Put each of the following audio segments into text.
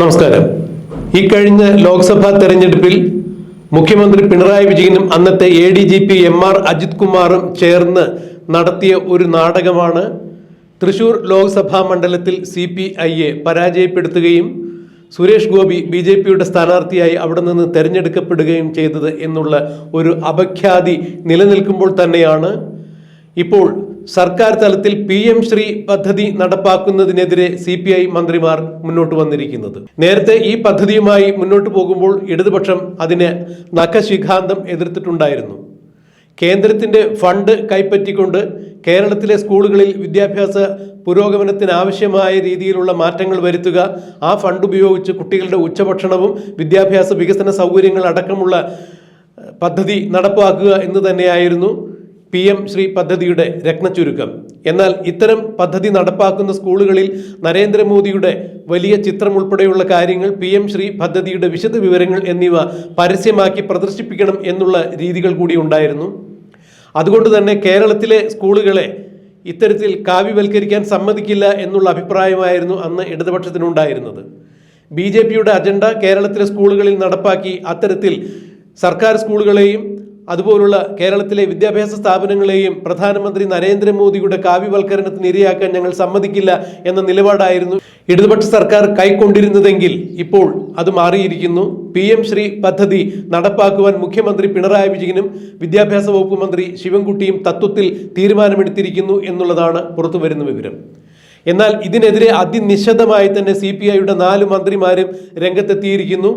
നമസ്കാരം. ഈ കഴിഞ്ഞ ലോക്സഭാ തെരഞ്ഞെടുപ്പിൽ മുഖ്യമന്ത്രി പിണറായി വിജയനും അന്നത്തെ A D G P M R Ajith കുമാറും ചേർന്ന് നടത്തിയ ഒരു നാടകമാണ് തൃശൂർ ലോക്സഭാ മണ്ഡലത്തിൽ സി പി ഐയെ പരാജയപ്പെടുത്തുകയും സുരേഷ് ഗോപി ബി ജെ പിയുടെ സ്ഥാനാർത്ഥിയായി അവിടെ നിന്ന് തെരഞ്ഞെടുക്കപ്പെടുകയും ചെയ്തത് എന്നുള്ള ഒരു അപഖ്യാതി നിലനിൽക്കുമ്പോൾ തന്നെയാണ്. ഇപ്പോൾ സർക്കാർ തലത്തിൽ പി എം ശ്രീ പദ്ധതി നടപ്പാക്കുന്നതിനെതിരെ സി പി ഐ മന്ത്രിമാർ മുന്നോട്ട് വന്നിരിക്കുന്നത്. നേരത്തെ ഈ പദ്ധതിയുമായി മുന്നോട്ട് പോകുമ്പോൾ ഇടതുപക്ഷം അതിനെ നഖശിഖാന്തം എതിർത്തിട്ടുണ്ടായിരുന്നു. കേന്ദ്രത്തിന്റെ ഫണ്ട് കൈപ്പറ്റിക്കൊണ്ട് കേരളത്തിലെ സ്കൂളുകളിൽ വിദ്യാഭ്യാസ പുരോഗമനത്തിന് ആവശ്യമായ രീതിയിലുള്ള മാറ്റങ്ങൾ വരുത്തുക ആ ഫണ്ട് ഉപയോഗിച്ച് കുട്ടികളുടെ ഉച്ചഭക്ഷണവും വിദ്യാഭ്യാസ വികസന സൗകര്യങ്ങൾ അടക്കമുള്ള പദ്ധതി നടപ്പാക്കുക എന്ന് തന്നെയായിരുന്നു പി എം ശ്രീ പദ്ധതിയുടെ രത്നച്ചുരുക്കം. എന്നാൽ ഇത്തരം പദ്ധതി നടപ്പാക്കുന്ന സ്കൂളുകളിൽ നരേന്ദ്രമോദിയുടെ വലിയ ചിത്രം ഉൾപ്പെടെയുള്ള കാര്യങ്ങൾ പി എം ശ്രീ പദ്ധതിയുടെ വിശദ വിവരങ്ങൾ എന്നിവ പരസ്യമാക്കി പ്രദർശിപ്പിക്കണം എന്നുള്ള രീതികൾ കൂടി ഉണ്ടായിരുന്നു. അതുകൊണ്ട് തന്നെ കേരളത്തിലെ സ്കൂളുകളെ ഇത്തരത്തിൽ കാവ്യവൽക്കരിക്കാൻ സമ്മതിക്കില്ല എന്നുള്ള അഭിപ്രായമായിരുന്നു അന്ന് ഇടതുപക്ഷത്തിനുണ്ടായിരുന്നത്. ബി ജെ പിയുടെ അജണ്ട കേരളത്തിലെ സ്കൂളുകളിൽ നടപ്പാക്കി അത്തരത്തിൽ സർക്കാർ സ്കൂളുകളെയും അതുപോലുള്ള കേരളത്തിലെ വിദ്യാഭ്യാസ സ്ഥാപനങ്ങളെയും പ്രധാനമന്ത്രി നരേന്ദ്രമോദിയുടെ കാവ്യവൽക്കരണത്തിന് ഇരയാക്കാൻ ഞങ്ങൾ സമ്മതിക്കില്ല എന്ന നിലപാടായിരുന്നു ഇടതുപക്ഷ സർക്കാർ കൈക്കൊണ്ടിരുന്നതെങ്കിൽ ഇപ്പോൾ അത് മാറിയിരിക്കുന്നു. പി എം ശ്രീ പദ്ധതി നടപ്പാക്കുവാൻ മുഖ്യമന്ത്രി പിണറായി വിജയനും വിദ്യാഭ്യാസ വകുപ്പ് മന്ത്രി ശിവൻകുട്ടിയും തത്വത്തിൽ തീരുമാനമെടുത്തിരിക്കുന്നു എന്നുള്ളതാണ് പുറത്തുവരുന്ന വിവരം. എന്നാൽ ഇതിനെതിരെ അതിനിശിതമായി തന്നെ സി പി ഐയുടെ നാല് മന്ത്രിമാരും രംഗത്തെത്തിയിരിക്കുന്നു.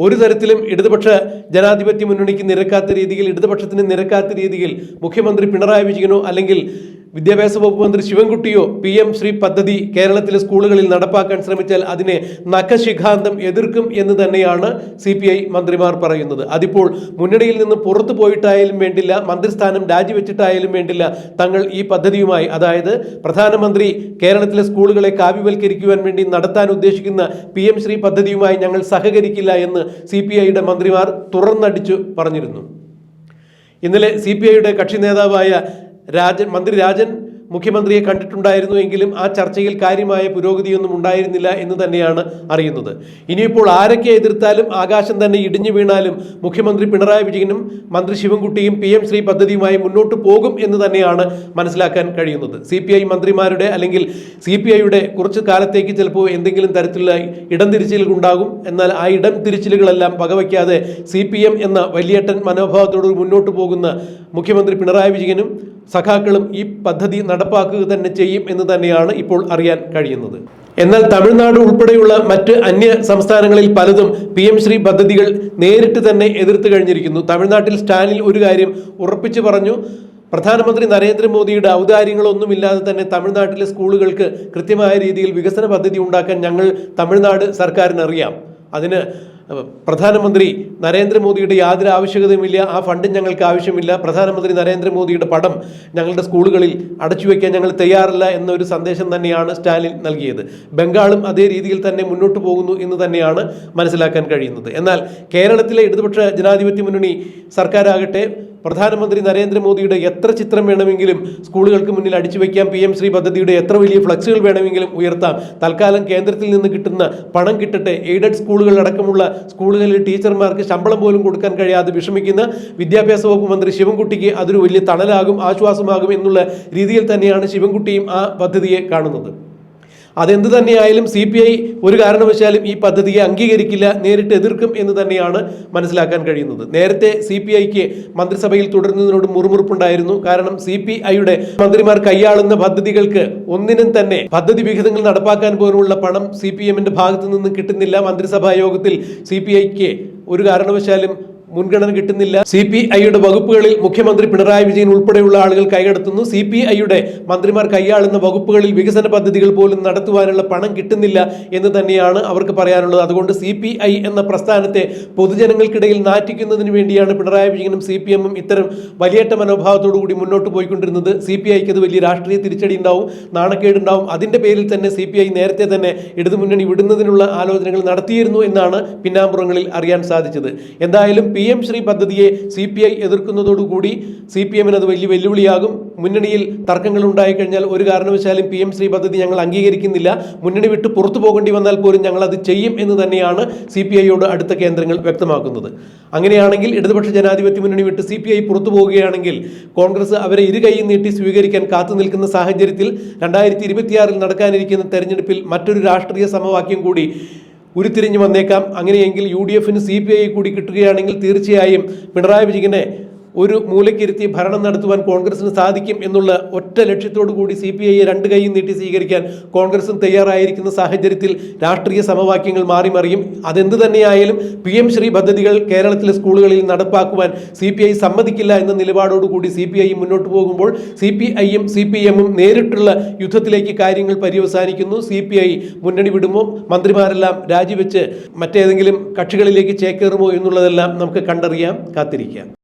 ഒരു തരത്തിലും ഇടതുപക്ഷ ജനാധിപത്യ മുന്നണിക്ക് നിരക്കാത്ത രീതിയിൽ ഇടതുപക്ഷത്തിന് നിരക്കാത്ത രീതിയിൽ മുഖ്യമന്ത്രി പിണറായി വിജയനോ അല്ലെങ്കിൽ വിദ്യാഭ്യാസ വകുപ്പ് മന്ത്രി ശിവൻകുട്ടിയോ പി എം ശ്രീ പദ്ധതി കേരളത്തിലെ സ്കൂളുകളിൽ നടപ്പാക്കാൻ ശ്രമിച്ചാൽ അതിനെ നഖശിഖാന്തം എതിർക്കും എന്ന് തന്നെയാണ് സി പി ഐ മന്ത്രിമാർ പറയുന്നത്. അതിപ്പോൾ മുന്നണിയിൽ നിന്ന് പുറത്തു പോയിട്ടായാലും വേണ്ടില്ല മന്ത്രിസ്ഥാനം രാജിവെച്ചിട്ടായാലും വേണ്ടില്ല തങ്ങൾ ഈ പദ്ധതിയുമായി. അതായത് പ്രധാനമന്ത്രി കേരളത്തിലെ സ്കൂളുകളെ കാവ്യവൽക്കരിക്കുവാൻ വേണ്ടി നടത്താൻ ഉദ്ദേശിക്കുന്ന പി എം ശ്രീ പദ്ധതിയുമായി ഞങ്ങൾ സഹകരിക്കില്ല എന്ന് സി പി ഐയുടെ മന്ത്രിമാർ തുറന്നടിച്ചു പറഞ്ഞിരുന്നു. ഇന്നലെ സി പി ഐയുടെ കക്ഷി നേതാവായ രാജൻ മന്ത്രി രാജൻ മുഖ്യമന്ത്രിയെ കണ്ടിട്ടുണ്ടായിരുന്നു എങ്കിലും ആ ചർച്ചയിൽ കാര്യമായ പുരോഗതിയൊന്നും ഉണ്ടായിരുന്നില്ല എന്ന് തന്നെയാണ് അറിയുന്നത്. ഇനിയിപ്പോൾ ആരൊക്കെ എതിർത്താലും ആകാശം തന്നെ ഇടിഞ്ഞു വീണാലും മുഖ്യമന്ത്രി പിണറായി വിജയനും മന്ത്രി ശിവൻകുട്ടിയും പി എം ശ്രീ പദ്ധതിയുമായി മുന്നോട്ട് പോകും എന്ന് തന്നെയാണ് മനസ്സിലാക്കാൻ കഴിയുന്നത്. സി പി ഐ മന്ത്രിമാരുടെ അല്ലെങ്കിൽ സി പി ഐയുടെ കുറച്ച് കാലത്തേക്ക് ചിലപ്പോൾ എന്തെങ്കിലും തരത്തിലുള്ള ഇടം തിരിച്ചിലുകൾ ഉണ്ടാകും എന്നാൽ ആ ഇടം തിരിച്ചിലുകളെല്ലാം വകവയ്ക്കാതെ സി പി എം എന്ന വലിയേട്ടൻ മനോഭാവത്തോട് മുന്നോട്ട് പോകുന്ന മുഖ്യമന്ത്രി പിണറായി വിജയനും സഖാക്കളും ഈ പദ്ധതി നടപ്പാക്കുക തന്നെ ചെയ്യും എന്ന് തന്നെയാണ് ഇപ്പോൾ അറിയാൻ കഴിയുന്നത്. എന്നാൽ തമിഴ്നാട് ഉൾപ്പെടെയുള്ള മറ്റ് അന്യ സംസ്ഥാനങ്ങളിൽ പലതും പി എം ശ്രീ പദ്ധതികൾ നേരിട്ട് തന്നെ എതിർത്ത് കഴിഞ്ഞിരിക്കുന്നു. തമിഴ്നാട്ടിൽ സ്റ്റാലിൻ ഒരു കാര്യം ഉറപ്പിച്ചു പറഞ്ഞു പ്രധാനമന്ത്രി നരേന്ദ്രമോദിയുടെ ഔദാര്യങ്ങളൊന്നുമില്ലാതെ തന്നെ തമിഴ്നാട്ടിലെ സ്കൂളുകൾക്ക് കൃത്യമായ രീതിയിൽ വികസന പദ്ധതി ഉണ്ടാക്കാൻ ഞങ്ങൾ തമിഴ്നാട് സർക്കാരിനറിയാം. അതിന് പ്രധാനമന്ത്രി നരേന്ദ്രമോദിയുടെ യാതൊരു ആവശ്യകതയുമില്ല ആ ഫണ്ട് ഞങ്ങൾക്ക് ആവശ്യമില്ല. പ്രധാനമന്ത്രി നരേന്ദ്രമോദിയുടെ പടം ഞങ്ങളുടെ സ്കൂളുകളിൽ അടച്ചു വയ്ക്കാൻ ഞങ്ങൾ തയ്യാറില്ല എന്നൊരു സന്ദേശം തന്നെയാണ് സ്റ്റാലിൻ നൽകിയത്. ബംഗാളും അതേ രീതിയിൽ തന്നെ മുന്നോട്ട് പോകുന്നു എന്ന് തന്നെയാണ് മനസ്സിലാക്കാൻ കഴിയുന്നത്. എന്നാൽ കേരളത്തിലെ ഇടതുപക്ഷ ജനാധിപത്യ മുന്നണി സർക്കാരാകട്ടെ പ്രധാനമന്ത്രി നരേന്ദ്രമോദിയുടെ എത്ര ചിത്രം വേണമെങ്കിലും സ്കൂളുകൾക്ക് മുന്നിൽ അടിച്ചു വയ്ക്കാം. പി എം ശ്രീ പദ്ധതിയുടെ എത്ര വലിയ ഫ്ലക്സുകൾ വേണമെങ്കിലും ഉയർത്താം. തൽക്കാലം കേന്ദ്രത്തിൽ നിന്ന് കിട്ടുന്ന പണം കിട്ടട്ടെ. എയ്ഡഡ് സ്കൂളുകൾ അടക്കമുള്ള സ്കൂളുകളിൽ ടീച്ചർമാർക്ക് ശമ്പളം പോലും കൊടുക്കാൻ കഴിയാതെ വിഷമിക്കുന്ന വിദ്യാഭ്യാസ വകുപ്പ് മന്ത്രി ശിവൻകുട്ടിക്ക് അതൊരു വലിയ തണലാകും ആശ്വാസമാകും എന്നുള്ള രീതിയിൽ തന്നെയാണ് ശിവൻകുട്ടിയും ആ പദ്ധതിയെ കാണുന്നത്. അതെന്ത് തന്നെയായാലും സി പി ഐ ഒരു കാരണവശാലും ഈ പദ്ധതിയെ അംഗീകരിക്കില്ല നേരിട്ട് എതിർക്കും എന്ന് തന്നെയാണ് മനസ്സിലാക്കാൻ കഴിയുന്നത്. നേരത്തെ സി പി ഐക്ക് മന്ത്രിസഭയിൽ തുടരുന്നതിനോട് മുറുമുറുപ്പുണ്ടായിരുന്നു. കാരണം സി പി ഐയുടെ മന്ത്രിമാർ കൈയാളുന്ന പദ്ധതികൾക്ക് ഒന്നിനും തന്നെ പദ്ധതി വിഹിതങ്ങൾ നടപ്പാക്കാൻ പോലുള്ള പണം സി പി എമ്മിന്റെ ഭാഗത്തു നിന്ന് കിട്ടുന്നില്ല. മന്ത്രിസഭാ യോഗത്തിൽ സി പി ഐക്ക് ഒരു കാരണവശാലും മുൻഗണന കിട്ടുന്നില്ല. സി പി ഐയുടെ വകുപ്പുകളിൽ മുഖ്യമന്ത്രി പിണറായി വിജയൻ ഉൾപ്പെടെയുള്ള ആളുകൾ കൈകടത്തുന്നു. സി പി ഐയുടെ മന്ത്രിമാർ കൈയാളുന്ന വകുപ്പുകളിൽ വികസന പദ്ധതികൾ പോലും നടത്തുവാനുള്ള പണം കിട്ടുന്നില്ല എന്ന് തന്നെയാണ് അവർക്ക് പറയാനുള്ളത്. അതുകൊണ്ട് സി പി ഐ എന്ന പ്രസ്ഥാനത്തെ പൊതുജനങ്ങൾക്കിടയിൽ നാറ്റിക്കുന്നതിന് വേണ്ടിയാണ് പിണറായി വിജയനും സി പി എമ്മും ഇത്തരം വലിയേറ്റ മനോഭാവത്തോടു കൂടി മുന്നോട്ട് പോയിക്കൊണ്ടിരുന്നത്. സി പി ഐക്ക് അത് വലിയ രാഷ്ട്രീയ തിരിച്ചടി ഉണ്ടാവും നാണക്കേടുണ്ടാവും അതിന്റെ പേരിൽ തന്നെ സി പി ഐ നേരത്തെ തന്നെ ഇടതുമുന്നണി വിടുന്നതിനുള്ള ആലോചനകൾ നടത്തിയിരുന്നു എന്നാണ് പിന്നാമ്പുറങ്ങളിൽ അറിയാൻ സാധിച്ചത്. എന്തായാലും പി പി എം ശ്രീ പദ്ധതിയെ സി പി ഐ എതിർക്കുന്നതോടുകൂടി സി പി എമ്മിന് അത് വലിയ വെല്ലുവിളിയാകും. മുന്നണിയിൽ തർക്കങ്ങൾ ഉണ്ടായിക്കഴിഞ്ഞാൽ ഒരു കാരണവശാലും പി എം ശ്രീ പദ്ധതി ഞങ്ങൾ അംഗീകരിക്കുന്നില്ല. മുന്നണി വിട്ട് പുറത്തു പോകേണ്ടി വന്നാൽ പോലും ഞങ്ങൾ അത് ചെയ്യും എന്ന് തന്നെയാണ് സി പി ഐയോട് അടുത്ത കേന്ദ്രങ്ങൾ വ്യക്തമാക്കുന്നത്. അങ്ങനെയാണെങ്കിൽ ഇടതുപക്ഷ ജനാധിപത്യ മുന്നണി വിട്ട് സി പി ഐ പുറത്തു പോവുകയാണെങ്കിൽ കോൺഗ്രസ് അവരെ ഇരു കൈയും നീട്ടി സ്വീകരിക്കാൻ കാത്തു നിൽക്കുന്ന സാഹചര്യത്തിൽ രണ്ടായിരത്തി ഇരുപത്തിയാറിൽ നടക്കാനിരിക്കുന്ന തെരഞ്ഞെടുപ്പിൽ മറ്റൊരു രാഷ്ട്രീയ സമവാക്യം കൂടി ഉരുത്തിരിഞ്ഞു വന്നേക്കാം. അങ്ങനെയെങ്കിൽ യു ഡി എഫിന് സി പി ഐ കൂടി കിട്ടുകയാണെങ്കിൽ തീർച്ചയായും പിണറായി വിജയനെ ഒരു മൂലക്കിരുത്തി ഭരണം നടത്തുവാൻ കോൺഗ്രസിന് സാധിക്കും എന്നുള്ള ഒറ്റ ലക്ഷ്യത്തോടു കൂടി സി പി ഐയെ രണ്ട് കൈയും നീട്ടി സ്വീകരിക്കാൻ കോൺഗ്രസും തയ്യാറായിരിക്കുന്ന സാഹചര്യത്തിൽ രാഷ്ട്രീയ സമവാക്യങ്ങൾ മാറി മറിയും. അതെന്ത് തന്നെയായാലും പി എം ശ്രീ പദ്ധതികൾ കേരളത്തിലെ സ്കൂളുകളിൽ നടപ്പാക്കുവാൻ സി പി ഐ സമ്മതിക്കില്ല എന്ന നിലപാടോടുകൂടി സി പി ഐ മുന്നോട്ട് പോകുമ്പോൾ സി പി ഐയും സി പി എമ്മും നേരിട്ടുള്ള യുദ്ധത്തിലേക്ക് കാര്യങ്ങൾ പര്യവസാനിക്കുന്നു. സി പി ഐ മുന്നണി വിടുമോ? മന്ത്രിമാരെല്ലാം രാജിവെച്ച് മറ്റേതെങ്കിലും കക്ഷികളിലേക്ക് ചേക്കേറുമോ എന്നുള്ളതെല്ലാം നമുക്ക് കണ്ടറിയാം കാത്തിരിക്കാം.